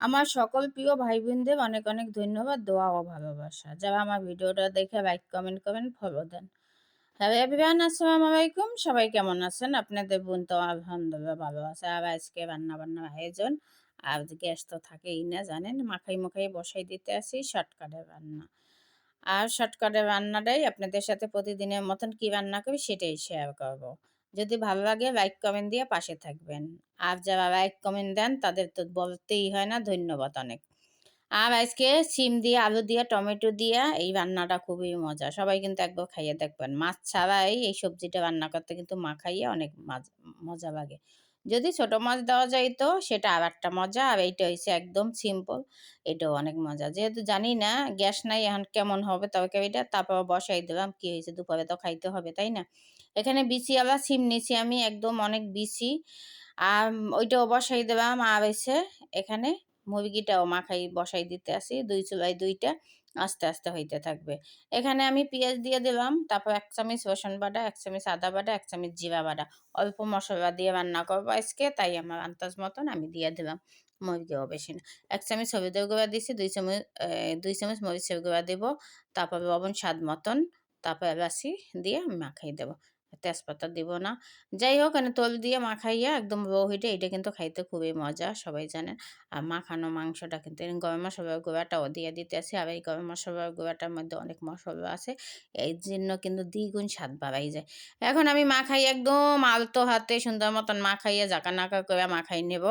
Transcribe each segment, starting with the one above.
আমার সকল প্রিয় ভাই বোনদের অনেক অনেক ধন্যবাদ, দোয়া ও ভালোবাসা। যারা আমার ভিডিওটা দেখে লাইক কমেন্ট করেন ফলো দেন। হ্যালো এভরিওয়ান আসসালামু আলাইকুম। সবাই কেমন আছেন? আপনাদের বোন তো আলহামদুলিল্লাহ ভালো আছে। আর আজকে রান্না বান্নার আয়োজন। আর গ্যাস তো থাকেই না, জানেন? মাখাই মাখাই বসাই দিতে আসি শর্টকাটের রান্না। আর শর্টকাটের রান্নাটাই আপনাদের সাথে প্রতিদিনের মতন কি রান্না করি সেটাই শেয়ার করব। যদি ভালো লাগে লাইক কমেন্ট দিয়ে পাশে থাকবেন। আর যারা লাইক কমেন্ট দেন, তাদের তো বলতেই হয় না, ধন্যবাদ অনেক। আর আজকে সিম দিয়ে, আলু দিয়ে, টমেটো দিয়ে এই রান্নাটা খুবই মজা। সবাই কিন্তু একবার খাইয়ে দেখবেন। মাছ ছাড়াই এই সবজিটা রান্না করতে কিন্তু মা খাইয়ে অনেক মজা লাগে। যদি ছোট মাছ দেওয়া যায় তো সেটা আর একটা মজা, আর এইটা হয়েছে একদম সিম্পল এটাও অনেক মজা। যেহেতু জানি না, গ্যাস নাই, এখন কেমন হবে তবে তরকারিটা, তারপর বসাই দিলাম, কি হয়েছে দুপুরে তো খাইতে হবে, তাই না? এখানে বিচি আবার সিম নিছি আমি, একদম অনেক বিচি, আর ওইটাও বসাই দিলাম, আর হয়েছে এখানে মুরগিটাও মাখাই, বসাই দিতে আসি, দুই চুলাই দুইটা। আস্তে আস্তে হইতে থাকবে। এখানে আমি পেঁয়াজ দিয়ে দিলাম, তারপর এক চামচ রসুন বাটা, এক চামচ আদা বাটা, এক চামচ জিরা বাটা। অল্প মশলা দিয়ে রান্না করব আজকে, তাই আমার আন্দাজ মতন আমি দিয়ে দিলাম মুরগিও বেশি না এক চামচ হলুদের গুঁড়া দিছি দুই চামচ দুই চামচ মরিচের গুঁড়া দেবো, তারপর লবণ স্বাদ মতন, তারপর এলাচি দিয়ে মাখাই দেবো। তেজপাতা দিব না। যাই হোক মানে তোল দিয়ে মাখাইয়া একদম রো হিটে এটা কিন্তু খাইতে খুবই মজা, সবাই জানেন। আর মাখানো মাংসটা কিন্তু গরম মশলার গুঁড়াটাও দিয়ে দিতে আছে। আর এই গরম মশলার গুঁড়াটার মধ্যে অনেক মশলা আছে, এই জন্য কিন্তু দ্বিগুণ স্বাদ বাড়াই যায়। এখন আমি মাখাই একদম আলতো হাতে, সুন্দর মতন মাখাইয়া জাকা নাকা করে মাখাই নেব।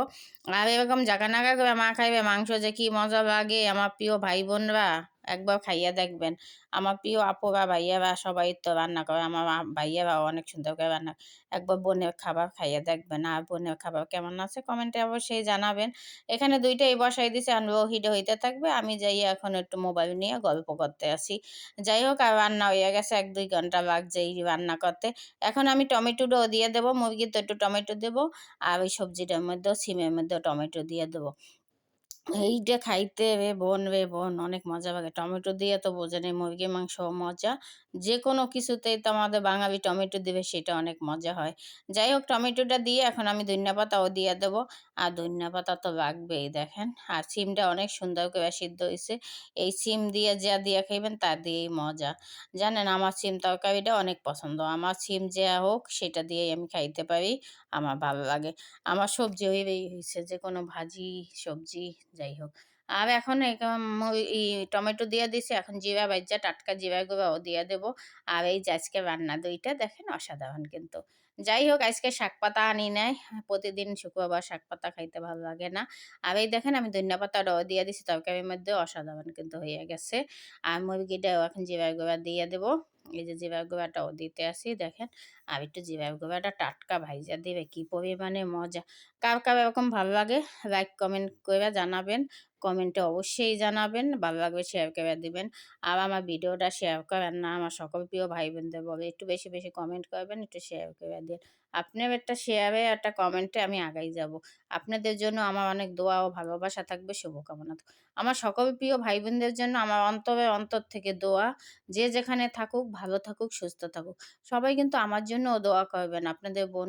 আর এরকম জাকা নাকা করে মাখাইবে মাংস যে কি মজা লাগে, আমার প্রিয় ভাই বোনরা একবার খাইয়া দেখবেন। আমার প্রিয় আপুরা ভাইয়ারা সবাই তো রান্না করে, আমার ভাইয়ারা অনেক সুন্দর করে রান্না একবার বোনের খাবার খাইয়া দেখবেন। আর বোনের খাবার কেমন আছে কমেন্টে অবশ্যই জানাবেন। এখানে দুইটাই বসাই দিছে, আর হিটে হইতে থাকবে। আমি যাই এখন একটু মোবাইল নিয়ে গল্প করতে আসি। যাই হোক, আর রান্না হয়ে গেছে, এক দুই ঘণ্টা লাগছে এই রান্না করতে। এখন আমি টমেটোটাও দিয়ে দেবো, মুরগির তো একটু টমেটো দেবো, আর ওই সবজিটার মধ্যেও, সিমের মধ্যেও টমেটো দিয়ে দেবো। এইটা খাইতে রে বোন রে বোন, অনেক মজা লাগে। টমেটো দিয়ে তো বোঝেন এই মুরগির মাংস মজা। যে কোনো কিছুতেই তো আমাদের বাঙালি টমেটো দিবে, সেটা অনেক মজা হয়। যাই হোক, টমেটোটা দিয়ে এখন আমি ধনিয়া পাতাও দিয়ে দেবো। আর ধনিয়া পাতা তো লাগবেই, দেখেন। আর সিমটা অনেক সুন্দর করে সিদ্ধ হয়েছে এই সিম দিয়ে যা দিয়ে খাইবেন, তা দিয়েই মজা। জানেন, আমার সিম তরকারিটা অনেক পছন্দ। আমার সিম যা হোক, সেটা দিয়েই আমি খাইতে পারি। আমার ভালো লাগে। আমার সবজি হয়েই হয়েছে যে কোনো ভাজি, সবজি যাই হোক। আর এখন এই টমেটো দিয়ে দিছি এখন জিরা বাজ্যা টাটকা জিরা গুঁড়াও দিয়ে দেবো। আর এই যে আজকে রান্না দইটা, দেখেন অসাধারণ কিন্তু। যাই হোক, আজকে শাক পাতা আনি নাই। প্রতিদিন শুক্রবার শাক পাতা খাইতে ভালো লাগে না। আর এই দেখেন, আমি ধনিয়া পাতাটাও দিয়ে দিছি তরকারির মধ্যে অসাধারণ কিন্তু হয়ে গেছে। আর মুরগিটাও এখন জিরা গুঁড়া দিয়ে দেবো। এই যে জিভাব ও দিতে আসি, দেখেন। আর একটু জিভাব গোবাটা টাটকা ভাইজা দিবে, কি পরিমাণে মজা। কার কার এরকম ভালো লাগে লাইক কমেন্ট করে জানাবেন। কমেন্টে অবশ্যই জানাবেন, ভালো লাগবে শেয়ার করে দেবেন। আর আমার ভিডিওটা শেয়ার করেন না, আমার সকল প্রিয় ভাই বোনদের বলে একটু বেশি বেশি কমেন্ট করবেন, একটু শেয়ার করে দিন। আপনার একটা শেয়ারে একটা কমেন্টে আমি আগাই যাব। আপনাদের জন্য আমার অনেক দোয়া ও ভালোবাসা থাকবে, শুভকামনা আমার সকল প্রিয় ভাই বোনদের জন্য আমার অন্তরে অন্তর থেকে দোয়া, যে যেখানে থাকুক, ভালো থাকুক, সুস্থ থাকুক। সবাই কিন্তু আমার জন্য দোয়া করবেন। আপনাদের বোন